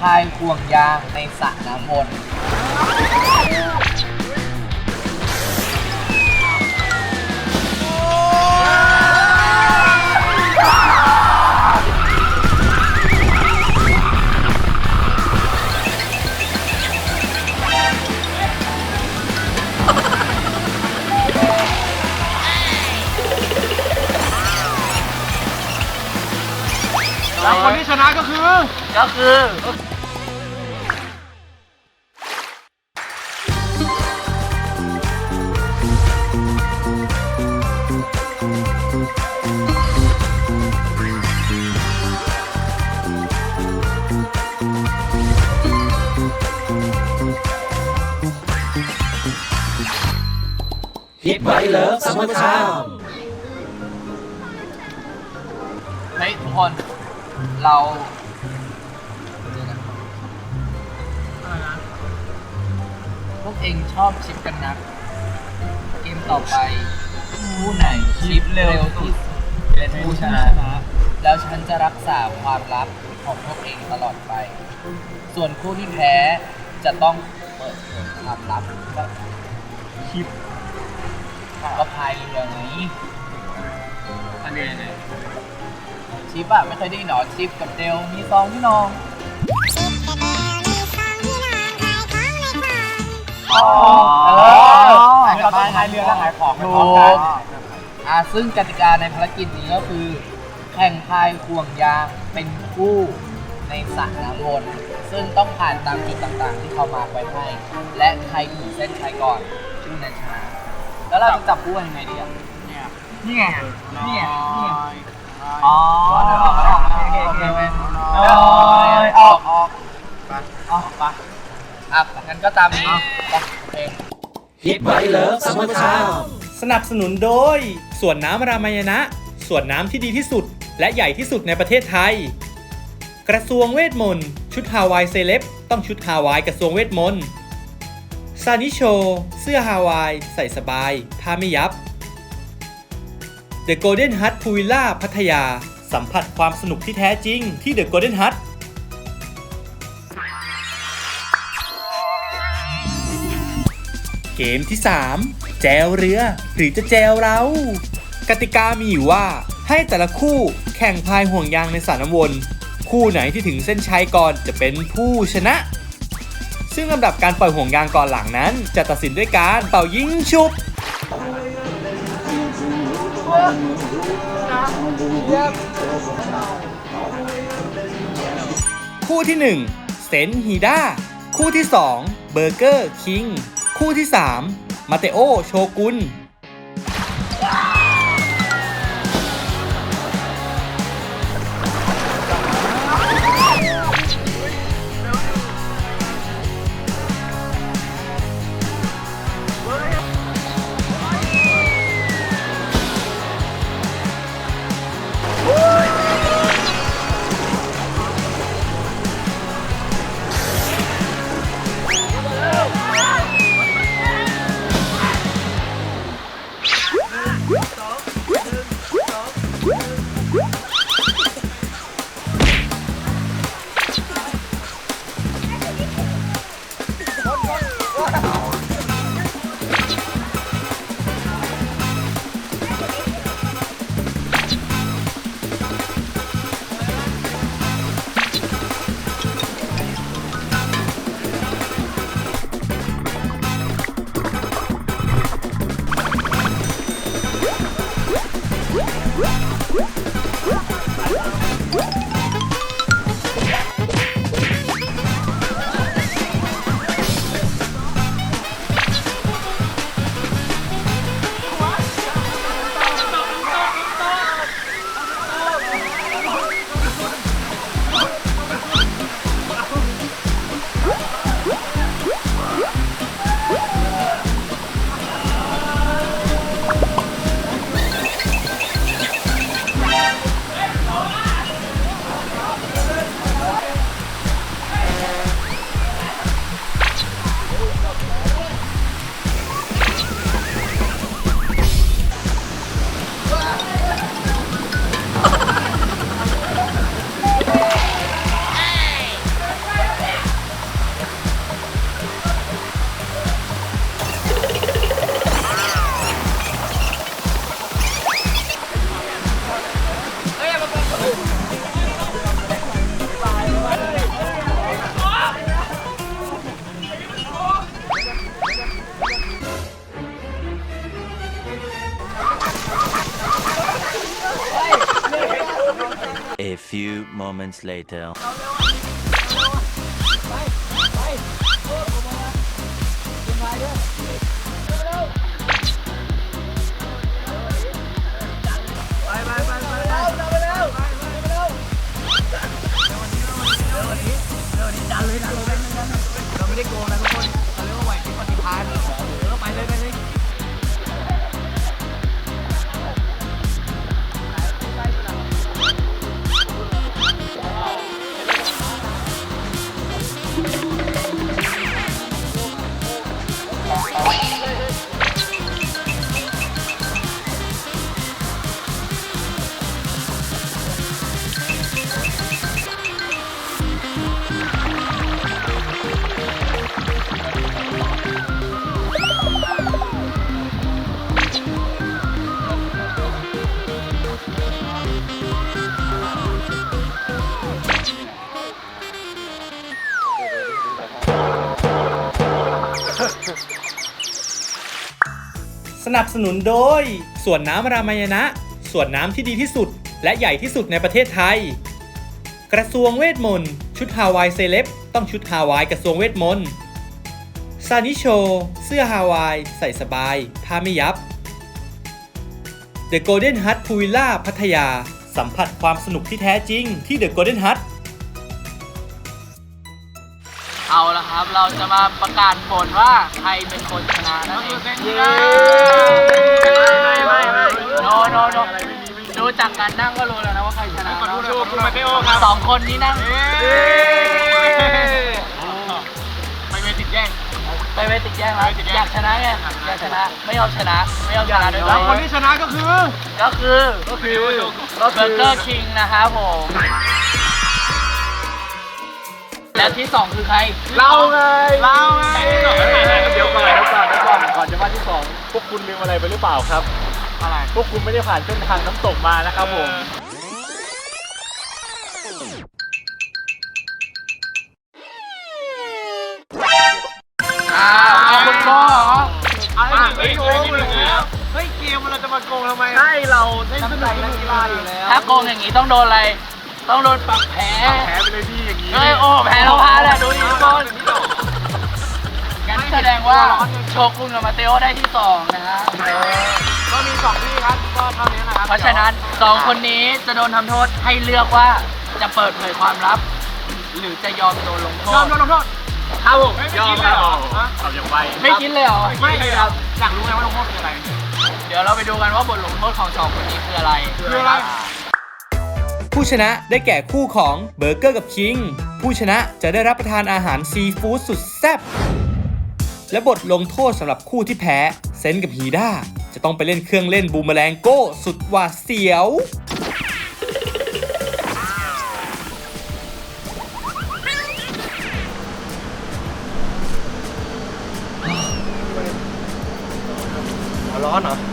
พายห่วงยางในสระน้ำวน แล้วคนที่ชนะก็คือ ก็คือฮิตไวเลิฟซัมเมอร์ไทม์ เฮ้ยทุกคน เราพวกเองชอบชิปกันนัก เกมต่อไปผู้ไหนชิปเร็วที่สุดเป็นผู้ชนะแล้วฉันจะรักษาความลับของพวกเองตลอดไป ส่วนคู่ที่แพ้จะต้องเปิดเผยความลับว่าชิปก็พายเรือไงอันนี้ไง ชิปอะไม่เคยได้ยินหรอชิปกับเดลมีซองพี่น้องอ๋อเออเราต้องพายเรือแล้วขายของไปถูพร้อมกันกอ่าซึ่งกติกาในภารกิจนี้ก็คือ แข่งพายห่วงยางเป็นคู่ในสระน้ำวนซึ่งต้องผ่านตามจุดต่างๆ ที่เขามาไว้ให้ และใครถึงเส้นชัยก่อนชื่อนั้นชนะแล้วเราจะจับคู่กันยังไงดีอะเนี่ยนี่ไงนี่ไงนี่ไง อ๋อออกออกออกโอเคโอเคไหมออกออกออกออกไปอะงั้นก็ตามนี้ไปโอเคฮิตไวเลิฟซัมเมอร์ทม์สนับสนุนโดยสวนน้ำรามายณะสวนน้ำที่ดีที่สุด และใหญ่ที่สุดในประเทศไทย กระทรวงเวทมนต์ ชุดฮาวายเซเลบต้องชุดฮาวายกระทรวงเวทมนต์ซานิโช เสื้อฮาวาย ใส่สบาย ผ้าไม่ยับ The Golden Hut Pool Villa พัทยา สัมผัสความสนุกที่แท้จริงที่ The Golden Hut เกมที่ 3 แจวเรือ หรือจะแจวเรา กติกามีอยู่ว่าให้แต่ละคู่แข่งพายห่วงยางในสระน้ำวน คู่ไหนที่ถึงเส้นชัยก่อนจะเป็นผู้ชนะ ซึ่งลำดับการปล่อยห่วงยางก่อนหลังนั้น จะตัดสินด้วยการเป่ายิงชุบ คู่ที่ 1 เซนฮีดาคู่ที่ 2 เบอร์เกอร์คิง คู่ที่ 3 มาเตโอ โชกุน Few moments later. ไม่ได้โกงนะ นับสนุนโดย สวนน้ำรามายณะสวนน้ำที่ดีที่สุด และใหญ่ที่สุดในประเทศไทย กระทรวงเวทมนต์ ชุดฮาวายเซเลบต้องชุดฮาวายกระทรวงเวทมนต์ซานิโช เสื้อฮาวาย ใส่สบายถ้าไม่ยับ The Golden Hut p u i l l a พัทยา สัมผัสความสนุกที่แท้จริงที่ The Golden Hut เอาละครับ เราจะมาประกาศผลว่าใครเป็นคนชนะนั่นเองไม่ไม่ไม่โนโนโนดูจากการนั่งก็รู้แล้วนะว่าใครชนะขอดูคุณมาเตโอครับสองคนนี้นั่งไปเวทีแย่งไปเวติกแย่งแล้วอยากชนะไงอยากชนะไม่ยอมชนะไม่ยอมชนะด้วยแล้วคนที่ชนะก็คือ ก็คือก็คือเบอร์เกอร์คิงนะครับผม และที่สองคือใคร เราไงเราไงเดี๋ยวก่อนเดี๋ยวก่อนเดี๋ยวก่อนก่อนจะมาที่สองพวกคุณลืมอะไรไปหรือเปล่าครับ อะไร พวกคุณไม่ได้ผ่านเส้นทางน้ำตกมานะครับผมอ้าวเอาคุณโก้เหรอเฮ้ยโกงเลยแล้วเฮ้ยเกมเราจะมาโกงทำไมใช่เราเล่นสนุกนักกีฬาอยู่แล้ว ถ้าโกงอย่างนี้ต้องโดนอะไร ต้องโดนปรับแพ้แพ้ไปเลยพี่อย่างนี้ เฮ้ยโอ้แพ้แล้วพาแหละดูดิทุกคนงั้นแสดงว่าโชกุนกับมาเตโอได้ที่สองนะฮะก็มีสองที่ครับก็เท่านี้นะครับเพราะฉะนั้นสองคนนี้จะโดนทำโทษให้เลือกว่าจะเปิดเผยความลับ หรือจะยอมโดนลงโทยอมษโดนลงโทษครับผมยอมครับเอาอย่างไรไม่คิดเลยเหรอไม่ครับอยากรู้ไงว่าลงโทษคืออะไร เดี๋ยวเราไปดูกันว่าบทลงโทษของสองคนนี้คืออะไรคืออะไร ผู้ชนะได้แก่คู่ของเบอร์เกอร์กับคิง ผู้ชนะจะได้รับประทานอาหารซีฟู้ดสุดแซ่บ และบทลงโทษสำหรับคู่ที่แพ้เซนกับฮีด้าจะต้องไปเล่นเครื่องเล่นบูมแมลงโก้สุดหวาดเสียว ร้อนเหรอ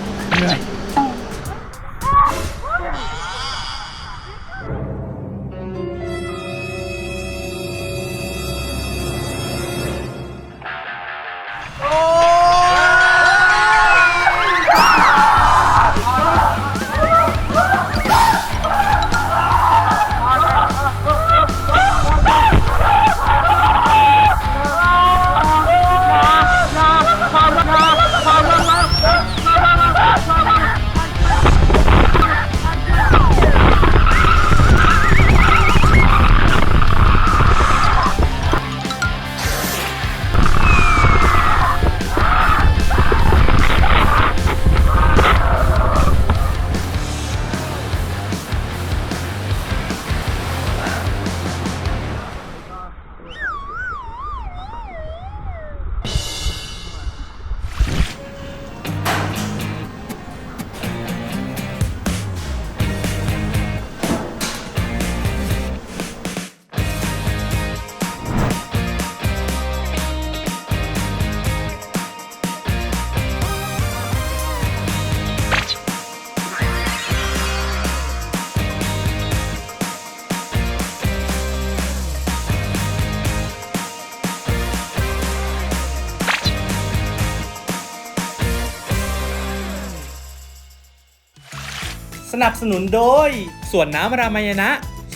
นับสนุนโดย สวนน้ำรามายณะ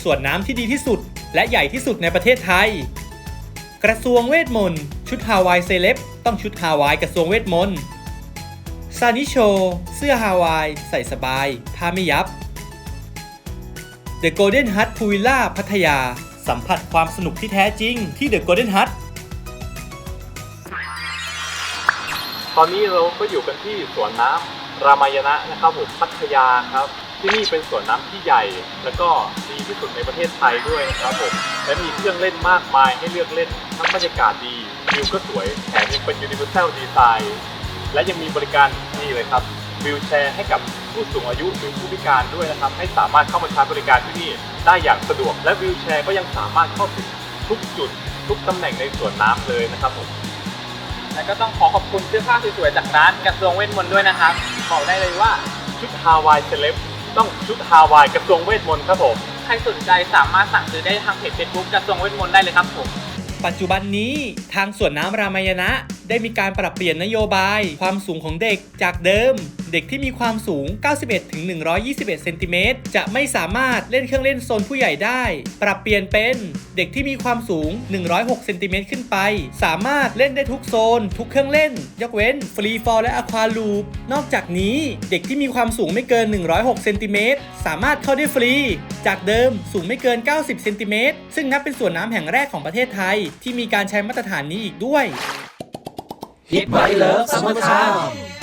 สวนน้ำที่ดีที่สุด และใหญ่ที่สุดในประเทศไทย กระทรวงเวทมนต์ ชุดฮาวายเซเลบต้องชุดฮาวายกระทรวงเวทมนต์ซานิโช เสื้อฮาวาย ใส่สบายผ้าไม่ยับ The Golden Hut p u i l l a พัทยา สัมผัสความสนุกที่แท้จริงที่ The Golden Hut ตอนนี้เราก็อยู่กันที่สวนน้ำรามายณะนะครับผมพัทยาครับ ที่นี่เป็นสวนน้ำที่ใหญ่ และก็ดีที่สุดในประเทศไทยด้วยนะครับผมและมีเครื่องเล่นมากมายให้เลือกเล่นทั้งบรรยากาศดีวิวก็สวยแถมยังเป็น Universal Design และยังมีบริการนี่เลยครับวิวแชร์ให้กับผู้สูงอายุหรือผู้พิการด้วยนะครับ ให้สามารถเข้ามาใช้บริการที่นี่ได้อย่างสะดวก และวิวแชร์ก็ยังสามารถเข้าถึงทุกจุด ทุกตำแหน่งในสวนน้ำเลยนะครับผมแล้วก็ต้องขอขอบคุณเสื้อผ้าสวยๆจากร้านกระทรวงเวทมนต์ด้วยนะครับ บอกได้เลยว่าชุดฮาวายเซเลบ ต้องชุดฮาวายกระทรวงเวทมนต์ครับผม ใครสนใจสามารถสั่งซื้อได้ทางเพจ Facebook กระทรวงเวทมนต์ได้เลยครับผม ปัจจุบันนี้ทางสวนน้ำรามายณะ ได้มีการปรับเปลี่ยนนโยบาย ความสูงของเด็กจากเดิม เด็กที่มีความสูง 91ถึง121 เซนติเมตรจะไม่สามารถเล่นเครื่องเล่นโซนผู้ใหญ่ได้ ปรับเปลี่ยนเป็นเด็กที่มีความสูง 106 เซนติเมตรขึ้นไป สามารถเล่นได้ทุกโซน ทุกเครื่องเล่น ยกเว้นฟรีฟอลและอะควาลูปนอกจากนี้เด็กที่มีความสูงไม่เกิน 106 เซนติเมตรสามารถเข้าได้ฟรี จากเดิมสูงไม่เกิน 90 เซนติเมตรซึ่งนับเป็นสวนน้ำแห่งแรกของประเทศไทย ที่มีการใช้มาตรฐานนี้อีกด้วย ฮิตไบเลิฟซัมเมอร์ไทม์